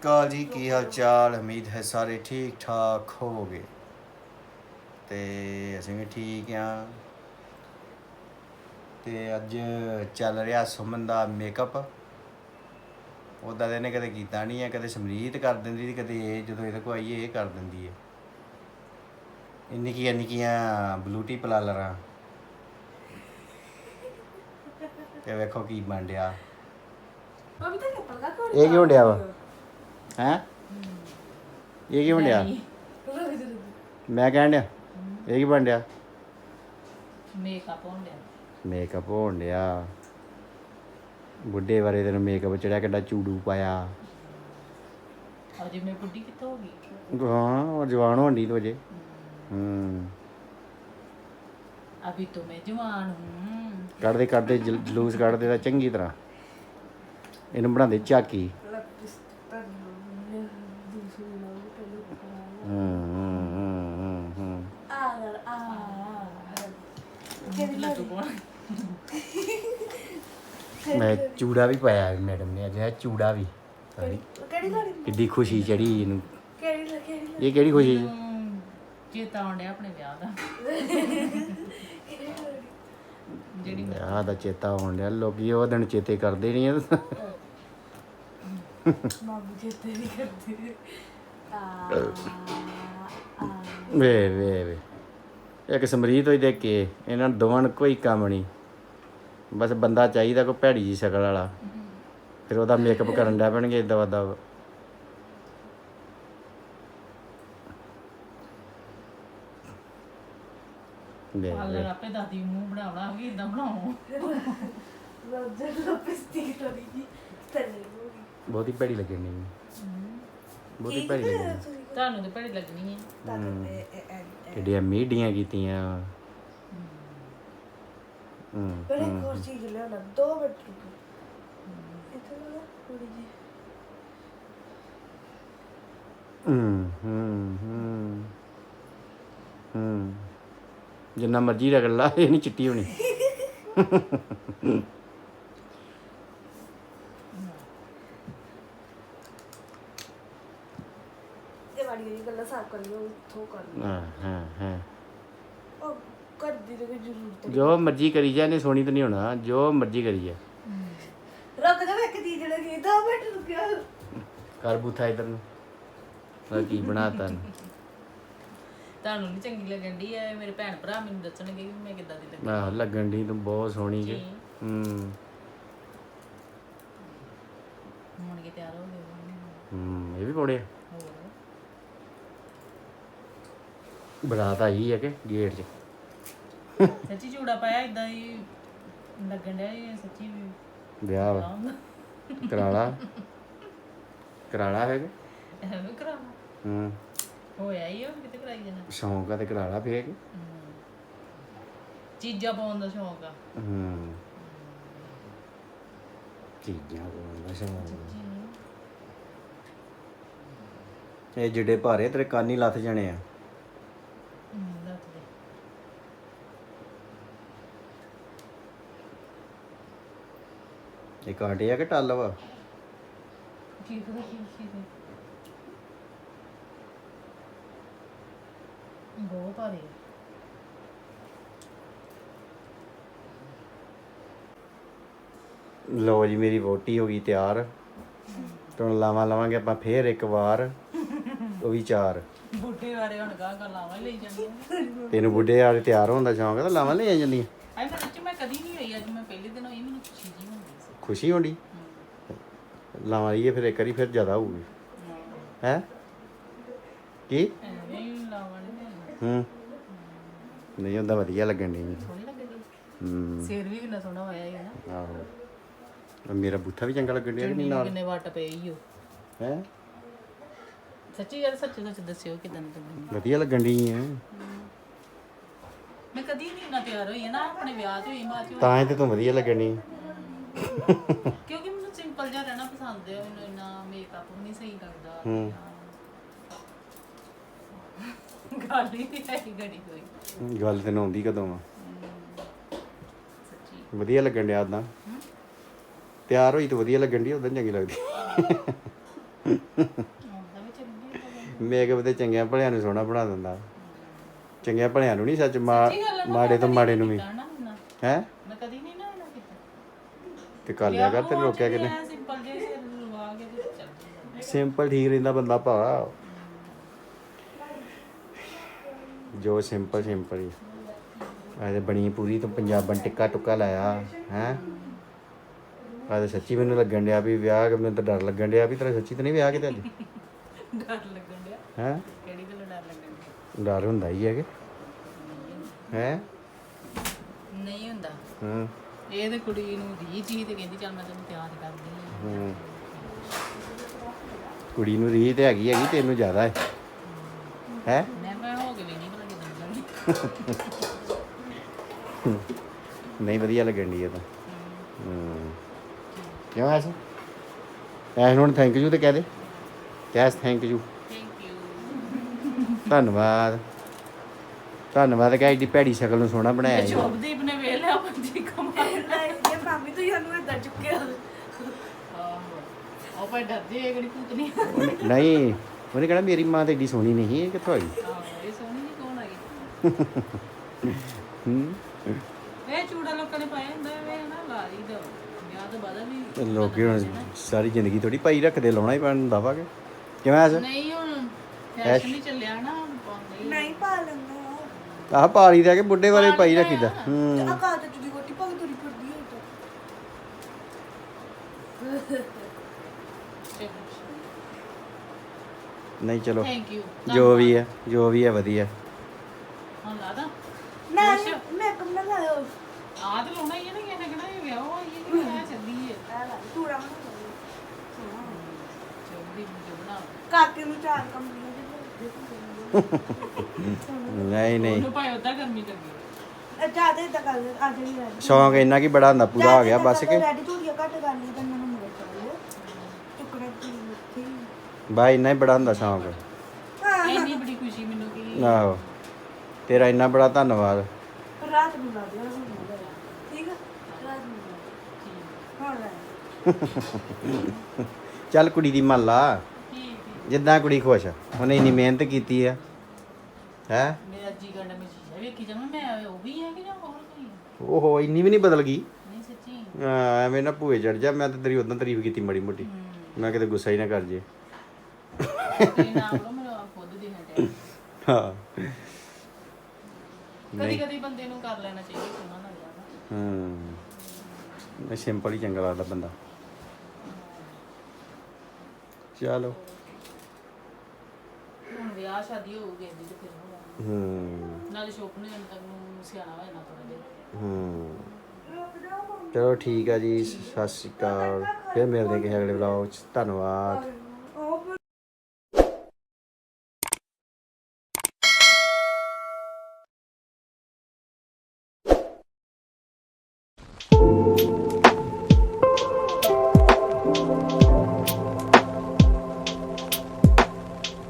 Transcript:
ਅਕਾਲ ਜੀ ਕੀ ਹਾਲ ਚਾਲ? ਉਮੀਦ ਹੈ ਸਾਰੇ ਠੀਕ ਠਾਕ ਹੋਵੋਗੇ। ਤੇ ਅਸੀਂ ਵੀ ਠੀਕ ਆ ਤੇ ਅੱਜ ਚੱਲ ਰਿਹਾ ਸੁਮਨ ਦਾ ਮੇਕਅਪ ਉਹਦਾ ਇਹਨੇ ਕਦੇ ਕੀਤਾ ਨਹੀਂ ਹੈ ਕਦੇ ਸਮਰੀਤ ਕਰ ਦਿੰਦੀ ਸੀ ਕਦੇ ਇਹ ਜਦੋਂ ਇਹਦੇ ਕੋਲ ਆਈਏ ਇਹ ਕਰ ਦਿੰਦੀ ਹੈ। ਇਹ ਨਿੱਕੀਆਂ ਨਿੱਕੀਆਂ ਬਲੂਟੀ ਪਲਾਲਰਾਂ ਤੇ ਵੇਖੋ ਕੀ ਬਣ ਡਿਆ। ਕੱਪੜਾ ਦਾ ਇਹ ਕੀ ਹੁੰਦਿਆ ਵਾ? ਹੈ? ਇਹ ਕੀ ਬਣਿਆ? ਮੈਂ ਕਹਿਣ ਡਿਆ? ਇਹ ਕੀ ਬਣ ਡਿਆ ਮੇਕਅਪ ਹੋਣ ਡਿਆ। ਮੇਕਅਪ ਹੋਣ ਡਿਆ। ਬੁੱਢੇ ਬਾਰੇ ਤੈਨੂੰ ਮੇਕਅਪ ਚੜਿਆ ਕਿੱਡਾ ਚੂੜੂ ਪਾਇਆ। ਔਰ ਜਿਵੇਂ ਬੁੱਢੀ ਕਿੱਥੋਂ ਹੋ ਗਈ? ਹਾਂ ਔਰ ਜਵਾਨ ਹੋਣ ਦੀ ਤੋਜੇ ਹੂੰ ਅਭੀ ਤੋ ਮੈਂ ਜਵਾਨ ਹੂੰ। ਕੱਢਦੇ ਕੱਢਦੇ ਜਲੂਸ ਕੱਢਦੇ ਤਾਂ ਚੰਗੀ ਤਰ੍ਹਾਂ। ਇਹਨੂੰ ਬਣਾਉਂਦੇ ਝਾਕੀ ਮੈਂ ਚੂੜਾ ਵੀ ਪਾਇਆ ਮੈਡਮ ਨੇ ਅੱਜ ਹੈ ਚੂੜਾ ਵੀ। ਕਿਹੜੀ ਕਿੱਡੀ ਖੁਸ਼ੀ ਚੜੀ ਇਹਨੂੰ। ਕਿਹੜੀ ਇਹ ਕਿਹੜੀ ਖੁਸ਼ੀ? ਚੇਤਾ ਆਉਂਦਿਆ ਆਪਣੇ ਵਿਆਹ ਦਾ। ਜਿਹੜੀ ਵਿਆਹ ਦਾ ਚੇਤਾ ਆਉਣ ਡਿਆ ਲੋਕੀ ਉਹ ਦਿਨ ਚੇਤੇ ਕਰਦੇ ਨਹੀਂ ਆ। ਮਾਮੂ ਚੇਤੇ ਨਹੀਂ ਕਰਦੀ। ਵੇ ਵੇ ਵੇ। ਇੱਕ ਸਮਰੀਤ ਹੋਈ ਦੇਖ ਕੇ ਇਹਨਾਂ ਦੋਵਾਂ ਨੂੰ ਕੋਈ ਕੰਮ ਨਹੀਂ। ਬਸ ਬੰਦਾ ਚਾਹੀਦਾ ਕੋਈ ਭੈੜੀ ਜੀ ਸ਼ਕਲ ਵਾਲਾ। ਫਿਰ ਉਹਦਾ ਮੇਕਅਪ ਕਰਨ ਡੈ ਪੈਣਗੇ ਦਵਾ ਦਵ ਵੇ ਪਾਲਰ ਵੇ ਆਪੇ ਦਾਦੀ ਮੂੰਹ ਬਣਾ ਬਣਾ ਕੇ ਇਦਾਂ ਬਣਾਉ ਰੋਜ਼ਰ ਲਪਸਟਿਕ ਤੋੜੀ ਜੀ ਤਲੇ ਹੋਗੀ ਬਹੁਤੀ ਭੈੜੀ ਲੱਗਣੀ ਬਹੁਤੀ ਭੈੜੀ ਲੱਗਣੀ ਤੁਹਾਨੂੰ ਤੇ ਭੜੀ ਲੱਗਣੀ ਹੈ। ਕਿੱਡੀਆਂ ਮੀਡੀਆਂ ਕੀਤੀਆਂ। ਹੂੰ। ਬੜੇ ਹੋਰ ਚੀਜ਼ ਲਿਆਉਣਾ ਦੋ ਮਿੰਟ ਰੁਕੋ। ਇੱਥੇ ਲਗਾ ਥੋੜੀ ਜੀ ਹੂੰ ਹੂੰ ਹੂੰ। ਹੂੰ। ਜਿੰਨਾ ਮਰਜ਼ੀ ਰਗੜ ਲਾ ਇਹ ਨਹੀਂ ਚਿੱਟੀ ਹੋਣੀ ਇਹ ਵਾਲੀ ਜਿਹੜੀ ਗੱਲਾਂ ਸਾਫ਼ ਕਰ ਲਿਓ ਉੱਥੋਂ ਕਰ ਲਿਓ ਹਾਂ ਹਾਂ ਹਾਂ। ਉਹ ਕਰਦੀ ਤੇ ਕੋਈ ਜ਼ਰੂਰਤ ਜੋ ਮਰਜ਼ੀ ਕਰੀ ਜਾ ਨੇ ਸੋਹਣੀ ਤਾਂ ਨਹੀਂ ਹੋਣਾ। ਜੋ ਮਰਜ਼ੀ ਕਰੀ ਜਾ। ਰੁਕ ਜਾ ਇੱਕ ਚੀਜ਼ ਲੱਗੀ ਦੋ ਮਿੰਟ ਰੁਕਿਆ। ਕਰ ਬੂਥਾ ਇਧਰ ਨੂੰ। ਆ ਕੀ ਬਣਾਤਾ ਨੇ ਤੁਹਾਨੂੰ ਨਹੀਂ ਚੰਗੀ ਲੱਗਣ ਦੀ ਮੇਰੇ ਭੈਣ ਭਰਾ ਮੈਨੂੰ ਦੱਸਣਗੇ ਕਿ ਮੈਂ ਕਿੱਦਾਂ ਦੀ ਲੱਗੀ। ਆਹ ਲੱਗਣ ਦੀ ਤੂੰ ਬਹੁਤ ਸੋਹਣੀ ਜੇ। ਜੀ। ਹੂੰ। ਹੁਣ ਕਿ ਤਿਆਰ ਹੋ ਗਏ ਹੂੰ ਇਹ ਵੀ ਪੌੜੇ ਆ। ਹੋਰ। ਬਰਾਤ ਆਈ ਹੈ ਕਿ ਗੇਟ 'ਚ। ਸੱਚੀ ਚੂੜਾ ਪਾਇਆ ਇਦਾਂ ਹੀ ਲੱਗਣ ਡਿਆ ਇਹ ਸੱਚੀ ਵੀ। ਵਿਆਹ ਵਾ। ਕਰਾਲਾ। ਕਰਾਲਾ ਹੈਗਾ ਐਵੇਂ ਕਰਾਉਣਾ ਹੂੰ। ਹੋਇਆ ਹੀ ਉਹ ਕਿਤੇ ਕਰਾਈ ਜਾਣਾ। ਸ਼ੌਂਕ ਆ ਤੇ ਕਰਾਲਾ ਫੇਰ ਕੇ? ਚੀਜ਼ਾਂ ਪਾਉਣ ਦਾ ਸ਼ੌਂਕ ਆ। ਹੂੰ। ਚੀਜ਼ਾਂ ਕੋਲ ਸ਼ੌਂਕ ਇਹ ਜਿਹੜੇ ਭਾਰੇ ਤੇਰੇ ਕੰਨ ਹੀ ਲੱਥ ਜਾਣੇ ਆ ਹਮ, ਦੱਸ ਦੇ ਇਹ ਕਾਂਟੇ ਆ ਕਿ ਟੱਲ ਵਾ? ਕੀ ਪਤਾ ਕੀ ਬਹੁਤ। ਲੋ ਜੀ ਮੇਰੀ ਵੋਟੀ ਹੋ ਗਈ ਤਿਆਰ। ਹੁਣ ਲਾਵਾਂ ਲਾਵਾਂਗੇ ਆਪਾਂ ਫੇਰ ਇੱਕ ਵਾਰ ਉਹ ਵੀ ਚਾਰ। ਬੁੱਢੇ ਬਾਰੇ ਹੁਣ ਗਾਂ ਗਾਂ ਲਾਵਾਂ ਹੀ ਲਈ ਜਾਂਦੀਆਂ ਤੈਨੂੰ ਬੁੱਢੇ ਵਾਲੇ ਤਿਆਰ ਹੋਣ ਦਾ ਸ਼ੌਂਕ ਤਾਂ ਲਾਵਾਂ ਲੈ ਜਾਂਦੀਆਂ? ਆਈ ਮੈਂ ਸੱਚ ਮੈਂ ਕਦੀ ਨਹੀਂ ਹੋਈ ਅੱਜ ਮੈਂ ਪਹਿਲੇ ਦਿਨ ਹੋਈ ਖੁਸ਼ੀ ਹੋਣੀ। ਲਾਵਾਂ ਲਈਏ ਫਿਰ ਇੱਕ ਵਾਰੀ ਫਿਰ ਜ਼ਿਆਦਾ ਹੋਊਗੀ। ਹੈ? ਕੀ? ਹੀ। ਨਹੀਂ ਹੁੰਦਾ ਵਧੀਆ ਲੱਗਣ ਦੀ ਹੂੰ। ਸਿਰ ਵੀ ਕਿੰਨਾ ਸੋਹਣਾ ਹੋਇਆ ਹੈ ਨਾ। ਆਹੋ। ਮੇਰਾ ਬੂਥਾ ਵੀ ਚੰਗਾ ਲੱਗਣ ਡਿਆ ਕਿ ਨਹੀਂ ਨਾਲ? ਕਿੰਨੇ ਵੱਟ ਪਏ ਈ ਓ। ਹੈ? ਸੱਚੀ ਗੱਲ ਸੱਚ ਸੱਚ ਦੱਸਿਓ ਕਿਦਾਂ ਦੀ ਲੱਗਣੀ ਵਧੀਆ ਲੱਗਣ ਦੀ ਹੈ ਮੈਂ ਕਦੀ ਨਹੀਂ ਇੰਨਾ ਤਿਆਰ ਹੋਈ ਨਾ ਆਪਣੇ ਵਿਆਹ 'ਚ ਹੋਈ ਮਾਂ। ਤਾਂ ਹੀ ਤੇ ਤੂੰ ਵਧੀਆ ਲੱਗਣ ਕਿਉਂਕਿ ਮੈਨੂੰ ਸਿੰਪਲ ਜਿਹਾ ਰਹਿਣਾ ਪਸੰਦ ਹੈ ਮੈਨੂੰ ਇੰਨਾ ਮੇਕਅਪ ਨਹੀਂ ਸਹੀ ਲੱਗਦਾ। ਹੂੰ। ਗੱਲ ਹੀ ਨਹੀਂ ਆਈ ਗੜੀ ਕੋਈ। ਗੱਲ ਤੈਨੂੰ ਆਉਂਦੀ ਕਦੋਂ ਆ? ਸੱਚੀ। ਵਧੀਆ ਲੱਗਣ ਡਿਆ ਉਦਾਂ ਤਿਆਰ ਹੋਈ ਤਾਂ ਵਧੀਆ ਲੱਗਣ ਦੀ ਉਦਾਂ ਚੰਗੀ ਲੱਗਦੀ? ਵੀ ਚੰਗੀ ਮੇਕਅਪ ਤੇ ਚੰਗਿਆਂ ਭਲਿਆਂ ਨੂੰ ਸੋਹਣਾ ਬਣਾ ਦਿੰਦਾ। ਚੰਗਿਆਂ ਭਲਿਆਂ ਨੂੰ ਨਹੀਂ ਸੱਚ ਮਾ- ਮਾੜੇ ਤੋਂ ਮਾੜੇ ਨੂੰ ਵੀ। ਹੈ ਮੈਂ ਕਦੀ ਨਹੀਂ ਨਾ ਇਹਨਾਂ ਕੀਤਾ ਤੇ ਕਰ ਲਿਆ ਕਰ ਤੈਨੂੰ ਰੋਕਿਆ ਕਿਨੇ ਸਿੰਪਲ ਜਿਹੇ ਸਿਰ ਲਵਾ ਕੇ ਤੇ ਚੱਲ ਜਾਂਦਾ ਸਿੰਪਲ ਠੀਕ ਰਹਿੰਦਾ ਬੰਦਾ ਭਾ ਜੋ ਸਿੰਪਲ ਸਿੰਪਲ ਹੀ ਆ। ਤੇ ਬਣੀ ਪੂਰੀ ਤੋਂ ਪੰਜਾਬਣ ਟਿੱਕਾ ਟੁੱਕਾ ਲਾਇਆ ਹੈ? ਆ ਤੇ ਸੱਚੀ ਮੈਨੂੰ ਲੱਗਣ ਡਿਆ ਵੀ ਵਿਆਹ ਕੇ ਮੈਨੂੰ ਤਾਂ ਡਰ ਲੱਗਣ ਡਿਆ ਵੀ ਤੇਰਾ ਸੱਚੀ ਤਾਂ ਨਹੀਂ ਵਿਆਹ ਕਿਤੇ ਅੱਜ ਡਰ ਲੱਗਣ ਡਿਆ। ਹੈ? ਕਿਹੜੀ ਗੱਲ ਡਰ ਲੱਗਣ ਡਰ ਹੁੰਦਾ ਹੀ ਹੈ ਕਿ ਹੈ? ਡਿਆ ਨਹੀਂ ਹੁੰਦਾ। ਹੂੰ। ਇਹ ਤੇ ਕੁੜੀ ਨੂੰ ਰੀ ਚੀਜ਼ ਤੇ ਕਹਿੰਦੀ ਚੱਲ ਮੈਂ ਤੈਨੂੰ ਤਿਆਰ ਕਰਦੀ ਹਾਂ। ਹੂੰ। ਕੁੜੀ ਨੂੰ ਰੀਤ ਤੇ ਹੈਗੀ ਹੈਗੀ ਤੈਨੂੰ ਜ਼ਿਆਦਾ ਹੈ ਹੈ? ਮੈਂ ਮੈਂ ਹੋ ਕੇ ਵੀ ਨਹੀਂ ਭਲਾ ਕਿਦਾਂ ਲੱਗਣੀ ਨਹੀਂ ਵਧੀਆ ਲੱਗਣ ਦੀ ਇਹ ਤਾਂ। ਹੂੰ। ਕਿਉਂ ਐਸ? ਐਸ ਨੂੰ ਥੈਂਕ ਯੂ ਤੇ ਕਹਿ ਦੇ। ਕੈਸ ਥੈਂਕ ਯੂ ਥੈਂਕ ਯੂ ਧੰਨਵਾਦ। ਧੰਨਵਾਦ ਕਹਿ ਏਡੀ ਭੈੜੀ ਸ਼ਕਲ ਨੂੰ ਸੋਹਣਾ ਬਣਾਇਆ ਜੀ। ਸ਼ੋਭਦੀਪ ਨੇ ਵੇਖ ਲਿਆ ਪੰਜੀ ਤੂੰ ਸਾਨੂੰ ਏਦਾਂ ਚੁੱਕਿਆ। ਆਹੋ। ਉਹ ਭਾਈ ਡਰਦੇ ਇਹ ਕਿਹੜੀ ਭੂਤਨੀ ਉਹਨੇ- ਨਹੀਂ ਉਹਨੇ ਕਹਿਣਾ ਮੇਰੀ ਮਾਂ ਤੇ ਏਡੀ ਸੋਹਣੀ ਨਹੀਂ ਇਹ ਕਿੱਥੋਂ ਆਈ? ਆਹੋ ਇਹ ਸੋਹਣੀ ਜੀ ਕੌਣ ਆ ਗਈ ਹੂੰ। ਇਹ ਚੂੜਾ ਲੋਕਾਂ ਨੇ ਪਾਇਆ ਹੁੰਦਾ ਵੇ ਨਾ ਲਾ ਲਈ ਦੋ। ਵਿਆਹ ਤੋਂ ਬਾਅਦ ਵੀ ਲੋਕੀ ਹੁਣ ਸਾਰੀ ਜ਼ਿੰਦਗੀ ਥੋੜੀ ਪਾਈ ਰੱਖਦੇ ਲਾਉਣਾ ਹੀ ਪੈਣ ਵਾ ਕਿ। ਕਿਵੇਂ ਐਸ? ਨਹੀਂ ਹੁਣ ਫੈਸ਼ਨ ਨਹੀਂ ਚੱਲਿਆ ਨਾ ਪਾਉਂਦੇ ਹੀ। ਨਹੀਂ ਪਾ ਲੈਂਦਾ ਆਹ ਪਾਲੀ ਦਾ ਕਿ ਬੁੱਢੇ ਵਾਲੇ ਪਾਈ ਰੱਖੀਦਾ ਹੂੰ ਆ। ਕਾ ਤੇ ਤੁਦੀ ਕੋਟੀ ਪਾ ਕੇ ਤੁਰੀ ਫਿਰਦੀ ਹੈ ਨਹੀਂ ਚਲੋ। ਥੈਂਕ ਯੂ ਜੋ ਵੀ ਹੈ ਜੋ ਵੀ ਹੈ ਵਧੀਆ। ਹਾਂ ਲਾ ਦਾ। ਨਾ ਮੈਂ ਕਮ ਨਾ ਲਾਓ ਆ ਤੇ ਲਾਉਣਾ ਹੀ ਹੈ ਨਾ ਕਿਸੇ ਨੇ ਕਿਹੜਾ ਇਹ ਵਿਆਹ ਹੋਈ ਹੈ ਕਿ ਵਿਆਹ ਚੱਲੀ ਹੈ। ਤੂੜਾ ਮਨ ਚੋਦੀ ਮੁਝੇ ਬਣਾ ਕਾਕੇ ਨੂੰ ਚਾਰ ਕੰਪਨੀਆਂ ਨਹੀਂ ਨਹੀਂ। ਉਹਨੂੰ ਭਾਈ ਉਦਾਂ ਗਰਮੀ ਲੱਗੀ। ਜ਼ਿਆਦਾ ਅੱਜ ਰਹਿ ਸ਼ੌਂਕ ਇੰਨਾ ਕੀ ਬੜਾ ਹੁੰਦਾ ਪੂਰਾ ਹੋ ਗਿਆ ਬਸ ਕਿ ਰੈਡੀ ਝੂੜੀਆਂ ਘੱਟ ਕਰ ਲਈ ਤਾਂ ਮੈਨੂੰ ਮਿਲ ਚਾਹੀਏ ਟੁਕੜੇ ਦੀ ਉੱਥੇ ਬਾਈ ਇੰਨਾ ਹੀ ਬੜਾ ਹੁੰਦਾ ਸ਼ੌਂਕ। ਇੰਨੀ ਬੜੀ ਖੁਸ਼ੀ ਮੈਨੂੰ ਕਿ ਆਹੋ। ਤੇਰਾ ਇੰਨਾ ਬੜਾ ਧੰਨਵਾਦ। ਪਰ ਰਾਤ ਨੂੰ ਲਾ ਦਿਆ ਹੁਣ ਨਾ ਲਾਇਆ। ਠੀਕ ਆ? ਰਾਤ ਨੂੰ ਲਾ ਹੁਣ ਲੈ ਚੱਲ ਕੁੜੀ ਦੀ ਮੰਨ ਲਾ। ਜਿੱਦਾਂ ਕੁੜੀ ਖੁਸ਼ ਉਹਨੇ ਇੰਨੀ ਮਿਹਨਤ ਕੀਤੀ ਆ। ਹੈ ਮੇਰਾ ਜੀ ਕਰਦਾ ਮੈਂ ਚੀਜ਼ਾਂ ਵੇਖੀ ਜਾਵਾਂ ਮੈਂ ਉਹ ਵੀ ਹੈ ਕਿ ਜਾਂ ਹੋਰ ਕੋਈ? ਹੈ? ਓਹੋ ਇੰਨੀ ਵੀ ਨਹੀਂ ਬਦਲ ਗਈ। ਨਹੀਂ ਸੱਚੀ। ਹਾਂ, ਐਵੇਂ ਨਾ ਭੂਏ ਚੜ ਜਾ ਮੈਂ ਤਾਂ ਤੇਰੀ ਉਦੋਂ ਤਾਰੀਫ ਕੀਤੀ ਮੜੀ ਮੋਟੀ। ਮੈਂ ਕਿਤੇ ਗੁੱਸਾ ਹੀ ਨਾ ਕਰ ਜੇ। ਤੇ ਖੁਦ ਹਾਂ। ਕਦੀ ਕਦੀ ਬੰਦੇ ਨੂੰ ਕਰ ਲੈਣਾ ਚਾਹੀਦਾ ਸੋਹਣਾ ਲੱਗਦਾ ਨਾ। ਹੂੰ। ਸਿੰਪਲ ਹੀ ਚੰਗਾ ਲੱਗਦਾ ਬੰਦਾ। ਚਲੋ। ਹੁਣ ਵਿਆਹ ਸ਼ਾਦੀ ਹੋਊਗੀ ਇਹਦੀ ਤੇ ਫਿਰ ਹੋਣਾ। ਹੂੰ। ਨਾਲੇ ਸ਼ੋਪ ਨੂੰ ਜਨ ਤੱਕ ਨੂੰ ਸਿਆਣਾ ਹੋਇਆ ਨਾ ਥੋੜਾ ਜਿਹਾ। ਹੂੰ। ਚਲੋ ਠੀਕ ਆ ਜੀ ਸਤਿ ਸ਼੍ਰੀ ਅਕਾਲ। ਫਿਰ ਮਿਲਦੇ ਕਿਸੇ ਅਗਲੇ ਵਲੌਗ ਚ। ਧੰਨਵਾਦ।